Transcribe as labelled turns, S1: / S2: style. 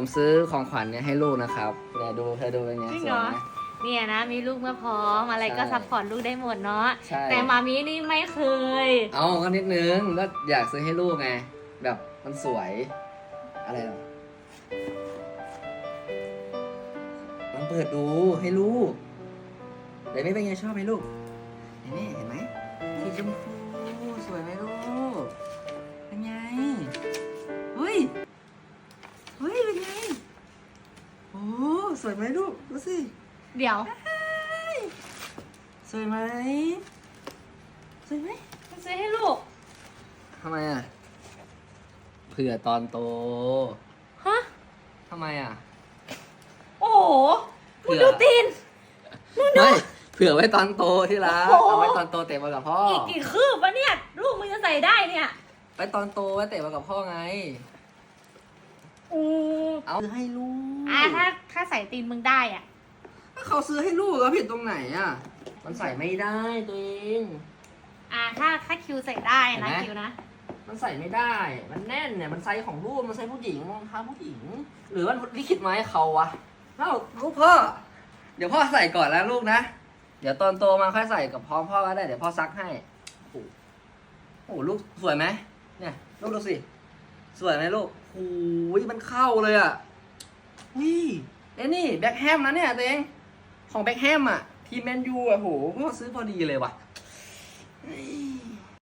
S1: ผมซื้อของขวัญเนี่ยให้ลูกนะครับเนี่ยดูเธอดูเป็นไง
S2: จริง
S1: ส
S2: เหร
S1: วย
S2: อ
S1: ไหม
S2: เนี่ยนะมีลูกเมื่อพร้อมอะไรก็
S1: ใช่
S2: ซัพพอร์ตลูกได้หมดเนาะ
S1: ใช่
S2: แต่มามีนี่ไม่เคย
S1: เอาก็นิดนึงก็อยากซื้อให้ลูกไง แบบมันสวย อะไรหรอลองเปิดดูให้ลูกเดี๋ยวนี้เป็นไงชอบไหมลูกเห็นไหมเห็นไหมสีชมพูสวยไหมลูก วยไหมลูกดูสิ
S2: เดี๋ยว
S1: สวยไหมสวยไหม
S2: ซื้อให้ลูก
S1: ทำไมอะเผื่อตอนโต
S2: ฮะ
S1: ทำไมอะ
S2: โอ้โห
S1: เผื่
S2: มึง
S1: อ
S2: ดูตีน
S1: ไม่เผื่อไว้ตอนโตที่รัก
S2: โอ้โห
S1: เอาไว้ตอนโตเตะบอลกับพ่อ
S2: อีกกี่คืบวะเนี่ย ลูกมึงจะใส่ได้เนี่ย
S1: ไว้ตอนโตไว้เตะบอลกับพ่อไง
S2: อู
S1: เอาซื้อให้ลูก
S2: อะถ้าถ้าใส่ตีนมึงได้อะ
S1: ถ้าเขาซื้อให้ลูกแล้วผิดตรงไหนอะ มันใส่ไม่ได้ตัวเอง
S2: อะถ้าถ้าคิวใส่ได้
S1: เห็น
S2: นะ
S1: ไหม
S2: คิวนะ
S1: มันใส่ไม่ได้ มันแน่นเนี่ย มันไซส์ของลูก มันไซส์ผู้หญิงรองเท้าผู้หญิง หรือว่าลิขิตมาให้เขาวะเอ้าลูกพ่อ เดี๋ยวพ่อใส่ก่อนแล้วลูกนะ เดี๋ยวตอนโตมาค่อยใส่กับพร้อมพ่อก็ได้ เดี๋ยวพ่อซักให้ โอ้โหโอ้โหลูกสวยไหมเนี่ย ลูกดูสิ สวยไหมลูกโอ้ยมันเข้าเลยอะ นี่เอ้นี่แบ็คแฮมนะเนี่ยตัวเองของแบ็คแฮมอะ ทีมแมนยูอะโหพ่ซื้อพอดีเลยว่ะ